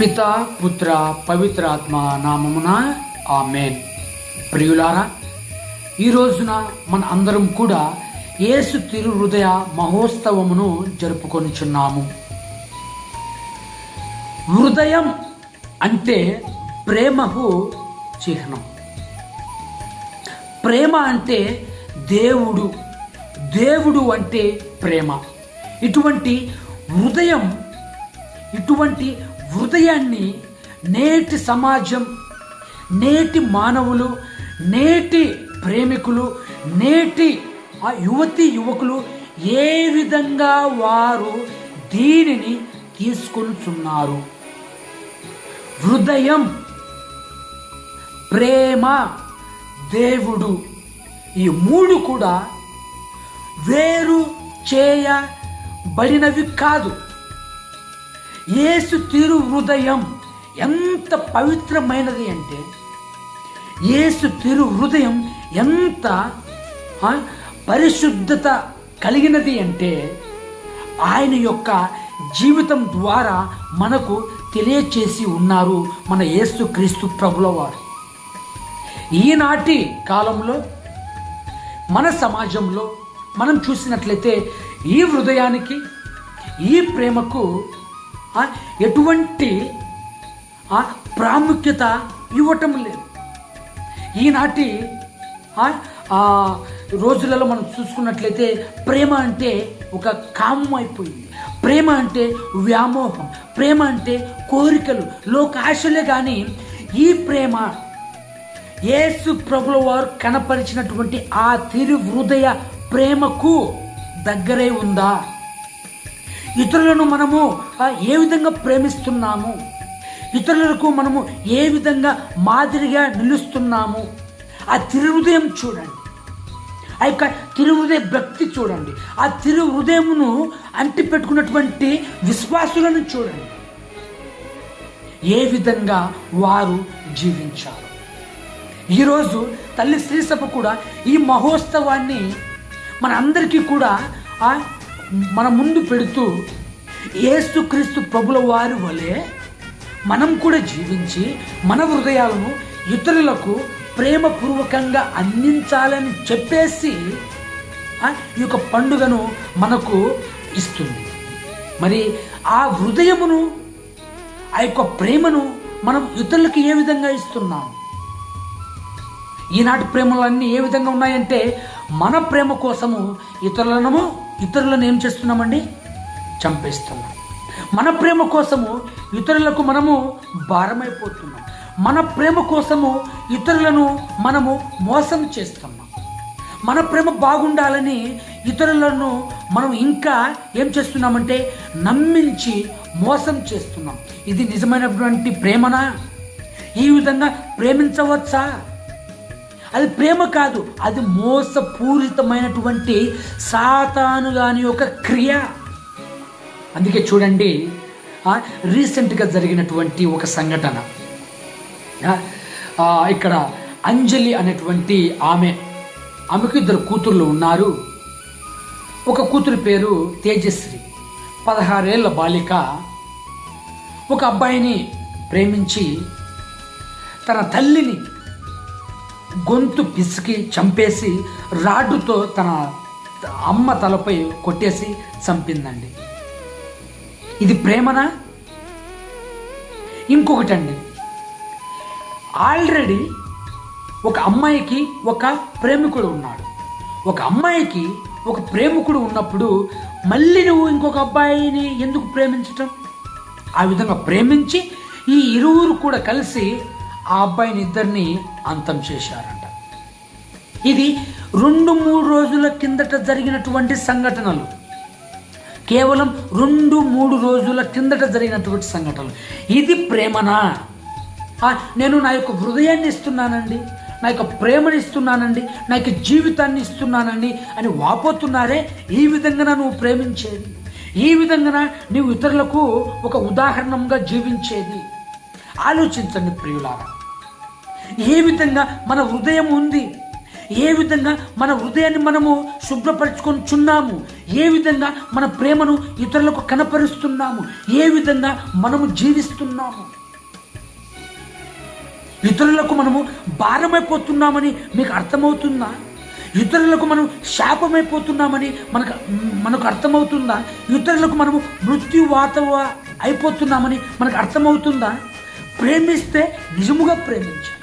పిత పుత్ర పవిత్రాత్మ నామమున ఆమెన్. ప్రియులారా ఈ రోజున మన అందరం కూడా యేసు తిరు హృదయ మహోత్సవమును జరుపుకొనిచున్నాము. హృదయం అంటే ప్రేమకు చిహ్నం. ప్రేమ అంటే దేవుడు. దేవుడు అంటే ప్రేమ. ఇటువంటి హృదయం ఇటువంటి హృదయాన్ని నేటి సమాజం నేటి మానవులు నేటి ప్రేమికులు నేటి ఆ యువతి యువకులు ఏ విధంగా వారు దీనిని తీసుకొనుచున్నారు? హృదయం ప్రేమ దేవుడు ఈ మూడు కూడా వేరు చేయబడినవి కాదు. ఏసు తిరు హృదయం ఎంత పవిత్రమైనది అంటే ఏసు తిరు హృదయం ఎంత పరిశుద్ధత కలిగినది అంటే ఆయన యొక్క జీవితం ద్వారా మనకు తెలియచేసి ఉన్నారు మన యేసు క్రీస్తు ప్రభుల వారు. ఈనాటి కాలంలో మన సమాజంలో మనం చూసినట్లయితే ఈ హృదయానికి ఈ ప్రేమకు ఎటువంటి ప్రాముఖ్యత ఇవ్వటం లేదు. ఈనాటి రోజులలో మనం చూసుకున్నట్లయితే ప్రేమ అంటే ఒక కామం అయిపోయింది. ప్రేమ అంటే వ్యామోహం ప్రేమ అంటే కోరికలు లోకాశలే కానీ ఈ ప్రేమ యేసు ప్రభుల వారు కనపరిచినటువంటి ఆ తిరు హృదయ ప్రేమకు దగ్గరే ఉందా? ఇతరులను మనము ఏ విధంగా ప్రేమిస్తున్నాము? ఇతరులకు మనము ఏ విధంగా మాదిరిగా నిలుస్తున్నాము? ఆ తిరుహృదయం చూడండి. ఆ యొక్క తిరుహృదయ భక్తి చూడండి. ఆ తిరు హృదయమును అంటి పెట్టుకున్నటువంటి విశ్వాసులను చూడండి. ఏ విధంగా వారు జీవించారు? ఈరోజు తల్లి శ్రీసభ కూడా ఈ మహోత్సవాన్ని మన అందరికీ కూడా మన ముందు పెడుతూ ఏసుక్రీస్తు ప్రభుల వారి వలె మనం కూడా జీవించి మన హృదయాలను ఇతరులకు ప్రేమపూర్వకంగా అందించాలని చెప్పేసి ఈ యొక్క పండుగను మనకు ఇస్తుంది. మరి ఆ హృదయమును ఆ యొక్క ప్రేమను మనం ఇతరులకు ఏ విధంగా ఇస్తున్నాం? ఈనాటి ప్రేమలన్నీ ఏ విధంగా ఉన్నాయంటే మన ప్రేమ కోసము ఇతరులను ఇతరులను ఏం చేస్తున్నామండి? చంపేస్తున్నాం. మన ప్రేమ కోసము ఇతరులకు మనము భారమైపోతున్నాం. మన ప్రేమ కోసము ఇతరులను మనము మోసం చేస్తున్నాం. మన ప్రేమ బాగుండాలని ఇతరులను మనం ఇంకా ఏం చేస్తున్నామంటే నమ్మించి మోసం చేస్తున్నాం. ఇది నిజమైనటువంటి ప్రేమనా? ఈ విధంగా ప్రేమించవచ్చా? అది ప్రేమ కాదు అది మోసపూరితమైనటువంటి సాతాను గాని ఒక క్రియ. అందుకే చూడండి రీసెంట్గా జరిగినటువంటి ఒక సంఘటన. ఇక్కడ అంజలి అనేటువంటి ఆమె ఆమెకు ఇద్దరు కూతుర్లు ఉన్నారు. ఒక కూతురి పేరు తేజశ్రీ. పదహారేళ్ళ బాలిక. ఒక అబ్బాయిని ప్రేమించి తన తల్లిని గొంతు పిసికి చంపేసి రాడ్డుతో తన అమ్మ తలపై కొట్టేసి చంపిందండి. ఇది ప్రేమనా? ఇంకొకటండి. ఆల్రెడీ ఒక అమ్మాయికి ఒక ప్రేమికుడు ఉన్నాడు. ఒక అమ్మాయికి ఒక ప్రేమికుడు ఉన్నప్పుడు మళ్ళీ నువ్వు ఇంకొక అబ్బాయిని ఎందుకు ప్రేమించటం? ఆ విధంగా ప్రేమించి ఈ ఇరువురు కూడా కలిసి ఆ అబ్బాయిని ఇద్దరిని అంతం చేశారంట. ఇది రెండు మూడు రోజుల కిందట జరిగినటువంటి సంఘటనలు. కేవలం రెండు మూడు రోజుల కిందట జరిగినటువంటి సంఘటనలు. ఇది ప్రేమనా? నేను నా యొక్క హృదయాన్ని ఇస్తున్నానండి నా యొక్క ప్రేమని ఇస్తున్నానండి నా యొక్క జీవితాన్ని ఇస్తున్నానండి అని వాపోతున్నారే ఈ విధంగా నువ్వు ప్రేమించేది? ఈ విధంగా నీవు ఇతరులకు ఒక ఉదాహరణంగా జీవించేది? ఆలోచించండి ప్రియులారా. ఏ విధంగా మన హృదయం ఉంది? ఏ విధంగా మన హృదయాన్ని మనము శుభ్రపరచుకొనిచున్నాము ఏ విధంగా మన ప్రేమను ఇతరులకు కనపరుస్తున్నాము? ఏ విధంగా మనము జీవిస్తున్నాము? ఇతరులకు మనము భారమైపోతున్నామని మీకు అర్థమవుతుందా? ఇతరులకు మనం శాపమైపోతున్నామని మనకు మనకు అర్థమవుతుందా? ఇతరులకు మనము మృత్యు వాతవ అయిపోతున్నామని మనకు అర్థమవుతుందా? ప్రేమిస్తే నిజముగా ప్రేమించాలి.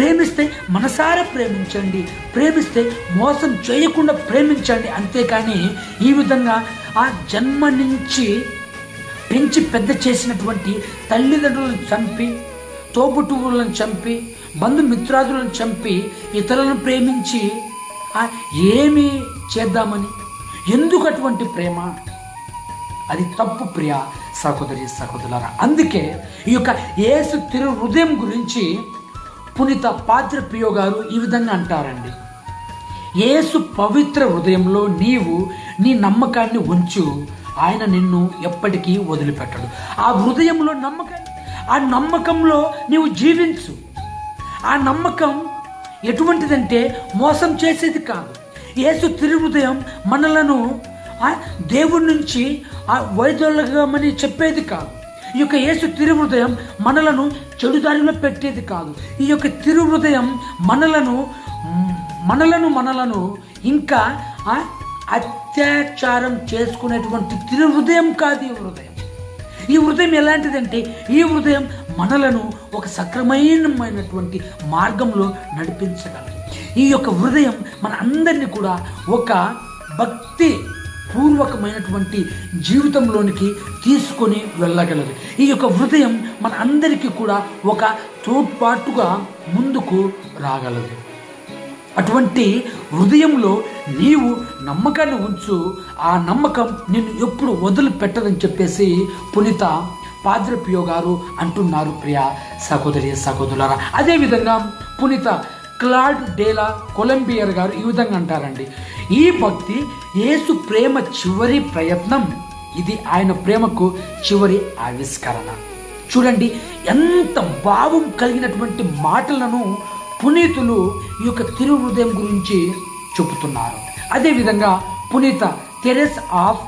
ప్రేమిస్తే మనసారా ప్రేమించండి ప్రేమిస్తే మోసం చేయకుండా ప్రేమించండి. అంతేకాని ఈ విధంగా ఆ జన్మ నుంచి పెంచి పెద్ద చేసినటువంటి తల్లిదండ్రులను చంపి తోబుట్టువులను చంపి బంధుమిత్రాదులను చంపి ఇతరులను ప్రేమించి ఏమి చేద్దామని? ఎందుకు అటువంటి ప్రేమ? అది తప్పు ప్రియ సహోదరి సహోదరులారా. అందుకే ఈ యొక్క ఏసు తిరు హృదయం గురించి పునీత పాత్రప్రియ గారు ఈ విధంగా అంటారండి. ఏసు పవిత్ర హృదయంలో నీవు నీ నమ్మకాన్ని ఉంచు. ఆయన నిన్ను ఎప్పటికీ వదిలిపెట్టడు. ఆ హృదయంలో నమ్మకాన్ని ఆ నమ్మకంలో నీవు జీవించు. ఆ నమ్మకం ఎటువంటిదంటే మోసం చేసేది కాదు. యేసు తిరుహృదయం మనలను దేవుడి నుంచి ఆ వైదొలగమని చెప్పేది కాదు. ఈ యొక్క యేసు తిరుహృదయం మనలను చెడుదారిలో పెట్టేది కాదు. ఈ యొక్క తిరుహృదయం మనలను మనలను మనలను ఇంకా అత్యాచారం చేసుకునేటువంటి తిరుహృదయం కాదు ఈ హృదయం. ఈ హృదయం ఎలాంటిదంటే ఈ హృదయం మనలను ఒక సక్రమైనమైనటువంటి మార్గంలో నడిపించగలదు. ఈ యొక్క హృదయం మన అందరినీ కూడా ఒక భక్తి పూర్వకమైనటువంటి జీవితంలోనికి తీసుకొని వెళ్ళగలదు ఈ యొక్క హృదయం మన అందరికీ కూడా ఒక తోడ్పాటుగా ముందుకు రాగలదు. అటువంటి హృదయంలో నీవు నమ్మకాన్ని ఉంచు ఆ నమ్మకం నిన్ను ఎప్పుడు వదిలిపెట్టదని చెప్పేసి పునీత పాద్రపియో గారు అంటున్నారు ప్రియ సహోదరి సహోదరులారా. అదేవిధంగా పునీత క్లాడ్ డేలా కొలంబియర్ గారు ఈ విధంగా అంటారండి. ఈ భక్తి యేసు ప్రేమ చివరి ప్రయత్నం. ఇది ఆయన ప్రేమకు చివరి ఆవిష్కరణ. చూడండి ఎంత భావం కలిగినటువంటి మాటలను పునీతులు ఈ యొక్క తిరు హృదయం గురించి చెబుతున్నారు. అదేవిధంగా పునీత తెరెస్ ఆఫ్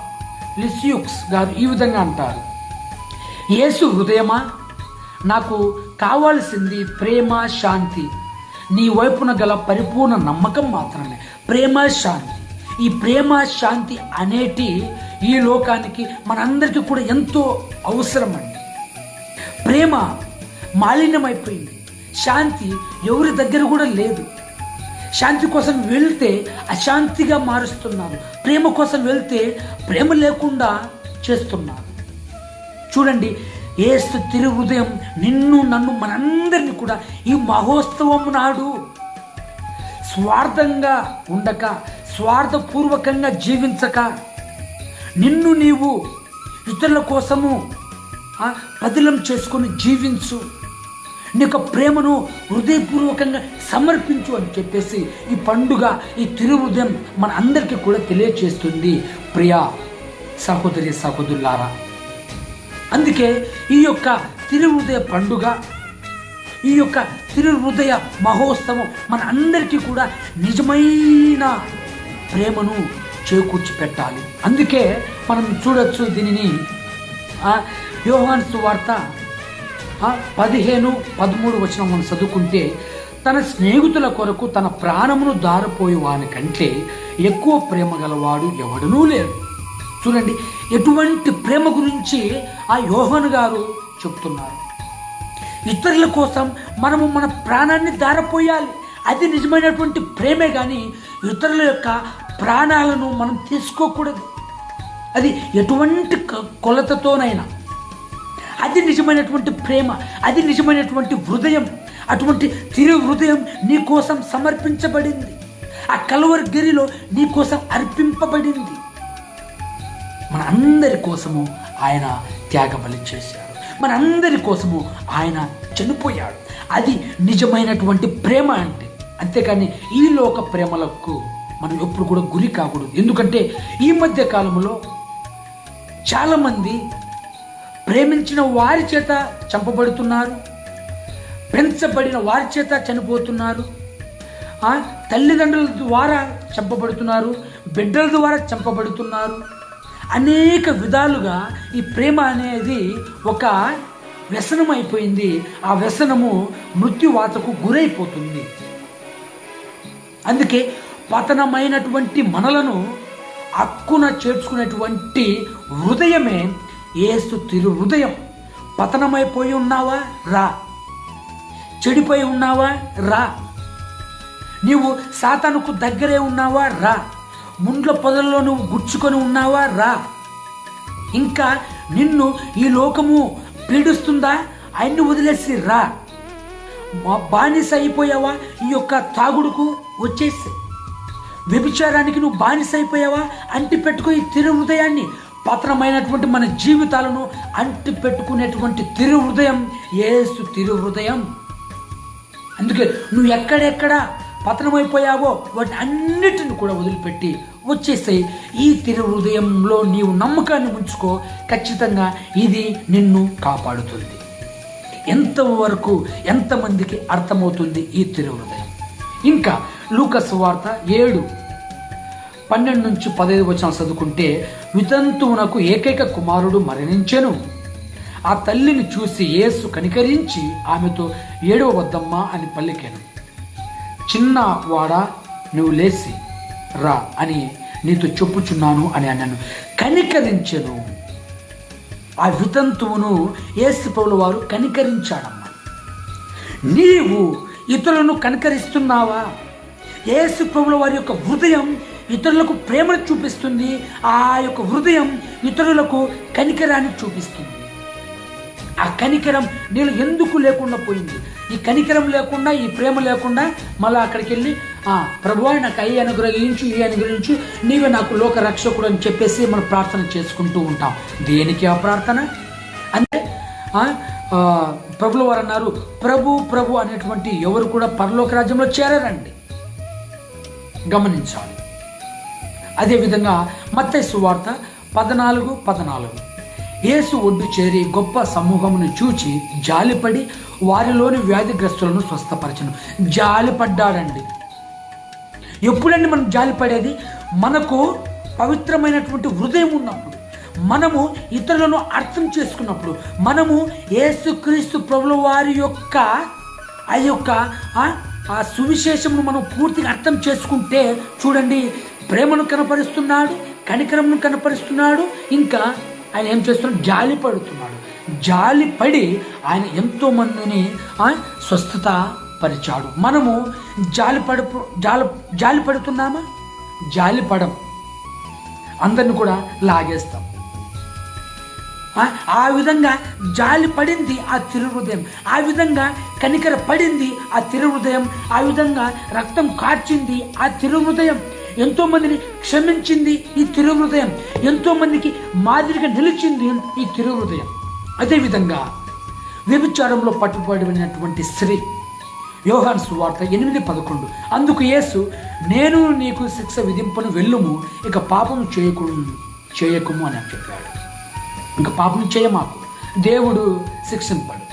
లిస్యూక్స్ గారు ఈ విధంగా అంటారు. యేసు హృదయమా? నాకు కావాల్సింది ప్రేమ శాంతి. నీ వైపున గల పరిపూర్ణ నమ్మకం మాత్రమే. ప్రేమ శాంతి ఈ ప్రేమ శాంతి అనేటి ఈ లోకానికి మనందరికీ కూడా ఎంతో అవసరం అండి ప్రేమ మాలిన్యమైపోయింది. శాంతి ఎవరి దగ్గర కూడా లేదు. శాంతి కోసం వెళ్తే అశాంతిగా మారుస్తున్నారు ప్రేమ కోసం వెళ్తే ప్రేమ లేకుండా చేస్తున్నారు చూడండి ఏసు తిరు హృదయం నిన్ను నన్ను మనందరినీ కూడా ఈ మహోత్సవం నాడు స్వార్థంగా ఉండక స్వార్థపూర్వకంగా జీవించక నిన్ను నీవు ఇతరుల కోసము పదిలం చేసుకొని జీవించు. నీ యొక్క ప్రేమను హృదయపూర్వకంగా సమర్పించు అని చెప్పేసి ఈ పండుగ ఈ తిరుహృదయం మన అందరికీ కూడా తెలియచేస్తుంది. ప్రియా సహోదరి సహోదరులారా అందుకే ఈ యొక్క తిరుహృదయ పండుగ ఈ యొక్క తిరుహృదయ మహోత్సవం మన అందరికీ కూడా నిజమైన ప్రేమను చేకూర్చి పెట్టాలి అందుకే మనం చూడొచ్చు దీనిని ఆ, వార్త పదిహేను పదమూడు వచ్చిన మనం చదువుకుంటే తన స్నేహితుల కొరకు తన ప్రాణమును దారిపోయి వాని కంటే ఎక్కువ ప్రేమ గలవాడు ఎవడనూ లేడు. చూడండి ఎటువంటి ప్రేమ గురించి ఆ యోహన్ గారు చెప్తున్నారు. ఇతరుల కోసం మనము మన ప్రాణాన్ని దారపోయాలి. అది నిజమైనటువంటి ప్రేమే కానీ ఇతరుల యొక్క ప్రాణాలను మనం తీసుకోకూడదు. అది ఎటువంటి కొలతతోనైనా. అది నిజమైనటువంటి ప్రేమ అది నిజమైనటువంటి హృదయం. అటువంటి తిరు హృదయం నీ కోసం సమర్పించబడింది. ఆ కలువరి గిరిలో నీ కోసం అర్పింపబడింది. మన అందరి కోసము ఆయన త్యాగబలి చేశారు మన అందరి కోసము ఆయన చనిపోయాడు. అది నిజమైనటువంటి ప్రేమ అంటే. అంతేకాని ఈ లోక ప్రేమలకు మనం ఎప్పుడు కూడా గురి కాకూడదు. ఎందుకంటే ఈ మధ్య కాలంలో చాలామంది ప్రేమించిన వారి చేత చంపబడుతున్నారు. పెంచబడిన వారి చేత చనిపోతున్నారు. తల్లిదండ్రుల ద్వారా చంపబడుతున్నారు. బిడ్డల ద్వారా చంపబడుతున్నారు. అనేక విధాలుగా ఈ ప్రేమ అనేది ఒక వ్యసనం అయిపోయింది ఆ వ్యసనము మృత్యువాతకు గురైపోతుంది. అందుకే పతనమైనటువంటి మనలను హక్కున చేర్చుకునేటువంటి హృదయమే ఏసు తిరు హృదయం. పతనమైపోయి ఉన్నావా? రా. చెడిపోయి ఉన్నావా? రా. నీవు సాతానుకు దగ్గరే ఉన్నావా? రా. ముండ్ల పొదల్లో నువ్వు గుచ్చుకొని ఉన్నావా? రా. ఇంకా నిన్ను ఈ లోకము పీడిస్తుందా? ఆయన్ని వదిలేసి రా. మా బానిస అయిపోయావా ఈ యొక్క తాగుడుకు? వచ్చేసి. వ్యభిచారానికి నువ్వు బానిస అయిపోయావా? అంటి పెట్టుకో ఈ తిరు హృదయాన్ని పతనమైనటువంటి మన జీవితాలను అంటి పెట్టుకునేటువంటి తిరు హృదయం ఏసు తిరు హృదయం అందుకే నువ్వు ఎక్కడెక్కడ పతనమైపోయావో? వాటిని అన్నిటిని కూడా వదిలిపెట్టి వచ్చేసాయి. ఈ తిరు హృదయంలో నీవు నమ్మకాన్ని ఉంచుకో. ఖచ్చితంగా ఇది నిన్ను కాపాడుతుంది. ఎంతవరకు ఎంతమందికి అర్థమవుతుంది ఈ తిరు హృదయం ఇంకా లూకస్ వార్త ఏడు. పన్నెండు నుంచి పదహైదు వచ్చిన చదువుకుంటే వితంతువునకు ఏకైక కుమారుడు మరణించెను. ఆ తల్లిని చూసి యేసు కనికరించి ఆమెతో ఏడవ వద్దమ్మా అని పలికాను. చిన్న వాడా నువ్వు లేచి రా అని నీతో చెప్పుచున్నాను అని అన్నాను. కనికరించను. ఆ వితంతువును యేసు వారు కనికరించాడమ్మా. నీవు ఇతరులను కనికరిస్తున్నావా? ఏసు ప్రభుల వారి యొక్క హృదయం ఇతరులకు ప్రేమను చూపిస్తుంది. ఆ యొక్క హృదయం ఇతరులకు కనికరాన్ని చూపిస్తుంది. ఆ కనికరం నేను ఎందుకు లేకుండా పోయింది? ఈ కనికరం లేకుండా ఈ ప్రేమ లేకుండా మళ్ళీ అక్కడికి వెళ్ళి ఆ ప్రభువా నాకు అయ్యి అనుగ్రహించు ఈ అనుగ్రహించు నీవే నాకు లోక రక్షకుడు అని చెప్పేసి మనం ప్రార్థన చేసుకుంటూ ఉంటాం. దేనికి ఆ ప్రార్థన? అంటే ప్రభుల వారు అన్నారు ప్రభు ప్రభు అనేటువంటి ఎవరు కూడా పరలోక రాజ్యంలో చేరారండి. గమనించాలి. అదేవిధంగా మత్తైసు సువార్త పద్నాలుగు పద్నాలుగు. యేసు ఒడ్డు చేరి గొప్ప సమూహమును చూచి జాలిపడి వారిలోని వ్యాధిగ్రస్తులను స్వస్థపరచను. జాలిపడ్డాడండి. ఎప్పుడండి మనం జాలిపడేది? మనకు పవిత్రమైనటువంటి హృదయం ఉన్నప్పుడు మనము ఇతరులను అర్థం చేసుకున్నప్పుడు మనము ఏసుక్రీస్తు ప్రభుల వారి యొక్క ఆ యొక్క ఆ, ఆ సువిశేషమును మనం పూర్తిగా అర్థం చేసుకుంటే చూడండి ప్రేమను కనపరుస్తున్నాడు కనికరమును కనపరుస్తున్నాడు ఇంకా ఆయన ఏం చేస్తున్నాడు? జాలి పడుతున్నాడు. జాలి పడి ఆయన ఎంతో మందిని ఆ, స్వస్థత పరిచాడు. మనము జాలి పడు జాలి జాలి పడుతున్నామా? జాలి పడం. అందరిని కూడా లాగేస్తాం. ఆ ఆ విధంగా జాలి పడింది ఆ తిరుహృదయం. ఆ విధంగా కనికర పడింది ఆ తిరుహృదయం. ఆ విధంగా రక్తం కార్చింది ఆ తిరుహృదయం. ఎంతో మందిని క్షమించింది ఈ తిరుహృదయం. ఎంతో మందికి మాదిరిగా నిలిచింది ఈ తిరుహృదయం. అదేవిధంగా వ్యభిచారంలో పట్టుబడినటువంటి స్త్రీ యోహాన్ సువార్త ఎనిమిది పదకొండు. అందుకు యేసు నేను నీకు శిక్ష విధింపను వెళ్ళుము ఇక పాపం చేయకు చేయకుము అని చెప్పాడు. ఇంకా పాపం చేయమాకు. దేవుడు శిక్షింపడు.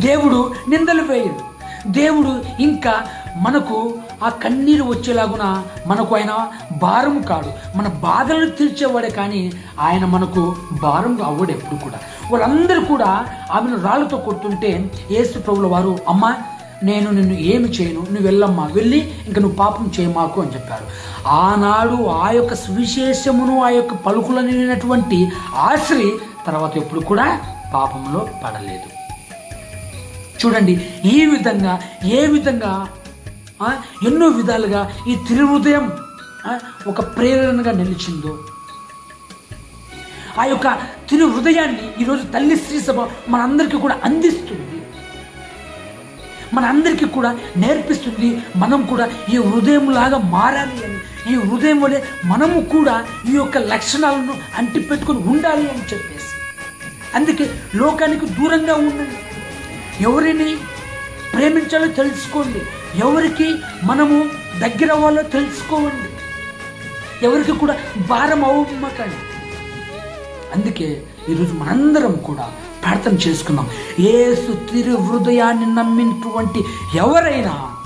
దేవుడు నిందలు వేయడు. దేవుడు ఇంకా మనకు ఆ కన్నీరు వచ్చేలాగున మనకు ఆయన భారం కాడు. మన బాధలను తీర్చేవాడే కానీ ఆయన మనకు భారం అవ్వడు ఎప్పుడు కూడా. వాళ్ళందరూ కూడా ఆమెను రాళ్ళతో కొట్టుంటే ఏసు ప్రభుల వారు అమ్మ నేను నిన్ను ఏమి చేయను? నువ్వు వెళ్ళమ్మా. వెళ్ళి ఇంక నువ్వు పాపం చేయమాకు అని చెప్పారు. ఆనాడు ఆ యొక్క సువిశేషమును ఆ యొక్క పలుకులనినటువంటి ఆశ్రి తర్వాత ఎప్పుడు కూడా పాపంలో పడలేదు. చూడండి ఈ విధంగా ఏ విధంగా ఎన్నో విధాలుగా ఈ త్రిహృదయం ఒక ప్రేరణగా నిలిచిందో. ఆ యొక్క తిరుహృదయాన్ని ఈరోజు తల్లి స్త్రీ సభ మనందరికీ కూడా అందిస్తుంది. మనందరికీ కూడా నేర్పిస్తుంది. మనం కూడా ఈ హృదయం లాగా మారాలి అని ఈ హృదయం వలె మనము కూడా ఈ యొక్క లక్షణాలను అంటిపెట్టుకొని ఉండాలి అని చెప్పేసి. అందుకే లోకానికి దూరంగా ఉండండి. ఎవరిని ప్రేమించాలో తెలుసుకోండి. ఎవరికి మనము దగ్గర వాళ్ళు తెలుసుకోవండి. ఎవరికి కూడా భారం అవ్వమ్మకండి అందుకే ఈరోజు మనందరం కూడా ప్రార్థన చేసుకుందాం. ఏసు తిరు హృదయాన్ని నమ్మినటువంటి ఎవరైనా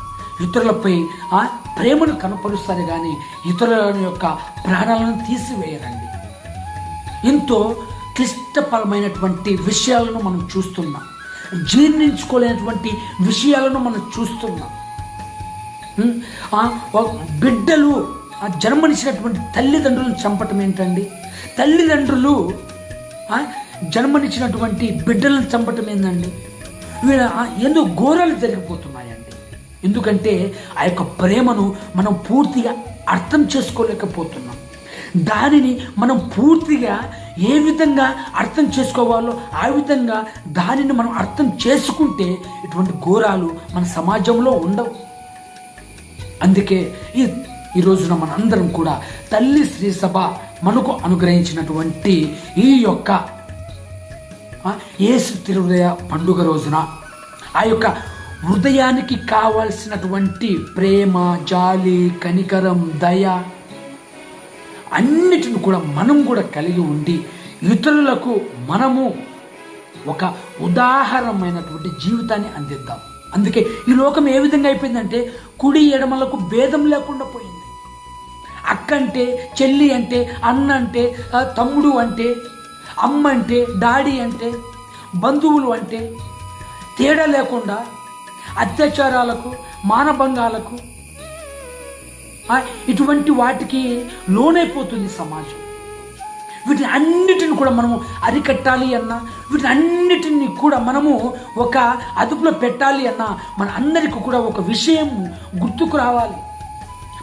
ఇతరులపై ఆ ప్రేమను కనపరుస్తారు కానీ ఇతరుల యొక్క ప్రాణాలను తీసివేయరండి. ఎంతో క్లిష్టపరమైనటువంటి విషయాలను మనం చూస్తున్నాం. జీర్ణించుకోలేనటువంటి విషయాలను మనం చూస్తున్నాం. బిడ్డలు ఆ జన్మనిచ్చినటువంటి తల్లిదండ్రులను చంపటం ఏంటండి? తల్లిదండ్రులు జన్మనిచ్చినటువంటి బిడ్డలను చంపటం ఏందండి? వీళ్ళ ఎన్నో ఘోరాలు జరిగిపోతున్నాయండి. ఎందుకంటే ఆ యొక్క ప్రేమను మనం పూర్తిగా అర్థం చేసుకోలేకపోతున్నాం. దానిని మనం పూర్తిగా ఏ విధంగా అర్థం చేసుకోవాలో ఆ విధంగా దానిని మనం అర్థం చేసుకుంటే ఇటువంటి ఘోరాలు మన సమాజంలో ఉండవు. అందుకే ఈ ఈ రోజున మనందరం కూడా తల్లి శ్రీ సభ మనకు అనుగ్రహించినటువంటి ఈ యొక్క ఏసు తిరుదయ తిరుహృదయ పండుగ రోజున ఆ యొక్క హృదయానికి కావలసినటువంటి ప్రేమ జాలి కనికరం దయ అన్నిటిని కూడా మనం కూడా కలిగి ఉండి ఇతరులకు మనము ఒక ఉదాహరణమైనటువంటి జీవితాన్ని అందిద్దాం. అందుకే ఈ లోకం ఏ విధంగా అయిపోయిందంటే కుడి ఎడమలకు భేదం లేకుండా పోయింది. అక్క అంటే చెల్లి అంటే అన్న అంటే తమ్ముడు అంటే అమ్మ అంటే డాడీ అంటే బంధువులు అంటే తేడా లేకుండా అత్యాచారాలకు మానభంగాలకు ఇటువంటి వాటికి లోనైపోతుంది సమాజం. వీటిని అన్నిటిని కూడా మనము అరికట్టాలి అన్నా వీటిని అన్నిటిని కూడా మనము ఒక అదుపులో పెట్టాలి అన్నా మన అందరికీ కూడా ఒక విషయం గుర్తుకు రావాలి.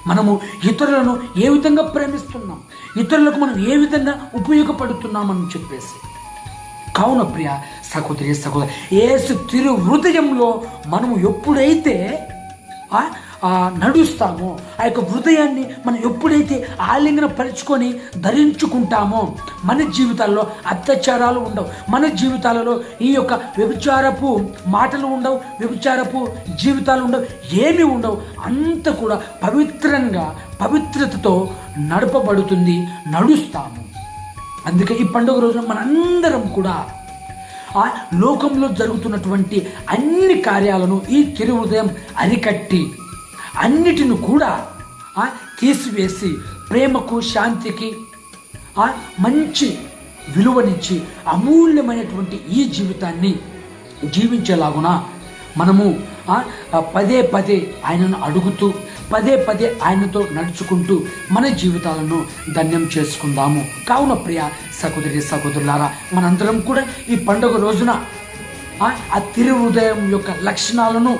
మనము ఇతరులను ఏ విధంగా ప్రేమిస్తున్నాం ఇతరులకు మనం ఏ విధంగా ఉపయోగపడుతున్నామని చెప్పేసి. కావున ప్రియ సహోదరి సహోదరి ఏసు తిరు హృదయంలో మనము ఎప్పుడైతే నడుస్తామో. ఆ యొక్క హృదయాన్ని మనం ఎప్పుడైతే ఆలింగన పరుచుకొని ధరించుకుంటామో మన జీవితాల్లో అత్యాచారాలు ఉండవు. మన జీవితాలలో ఈ యొక్క వ్యభిచారపు మాటలు ఉండవు వ్యభిచారపు జీవితాలు ఉండవు ఏమీ ఉండవు. అంత కూడా పవిత్రంగా పవిత్రతతో నడపబడుతుంది నడుస్తాము. అందుకే ఈ పండుగ రోజున మనందరం కూడా ఆ లోకంలో జరుగుతున్నటువంటి అన్ని కార్యాలను ఈ తిరు హృదయం అరికట్టి అన్నిటిని కూడా తీసివేసి ప్రేమకు శాంతికి మంచి విలువనిచ్చి అమూల్యమైనటువంటి ఈ జీవితాన్ని జీవించేలాగున మనము పదే పదే ఆయనను అడుగుతూ పదే పదే ఆయనతో నడుచుకుంటూ మన జీవితాలను ధన్యం చేసుకుందాము. కావున ప్రియ సహోదరి సహోదరులారా మనందరం కూడా ఈ పండుగ రోజున ఆ, ఆ తిరు హృదయం యొక్క లక్షణాలను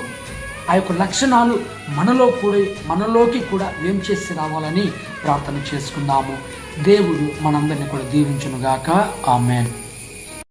ఆ యొక్క లక్షణాలు మనలో కూడా మనలోకి కూడా ఏం చేసి రావాలని ప్రార్థన చేసుకుందాము. దేవుడు మనందరిని కూడా దీవించునుగాక. ఆమెన్.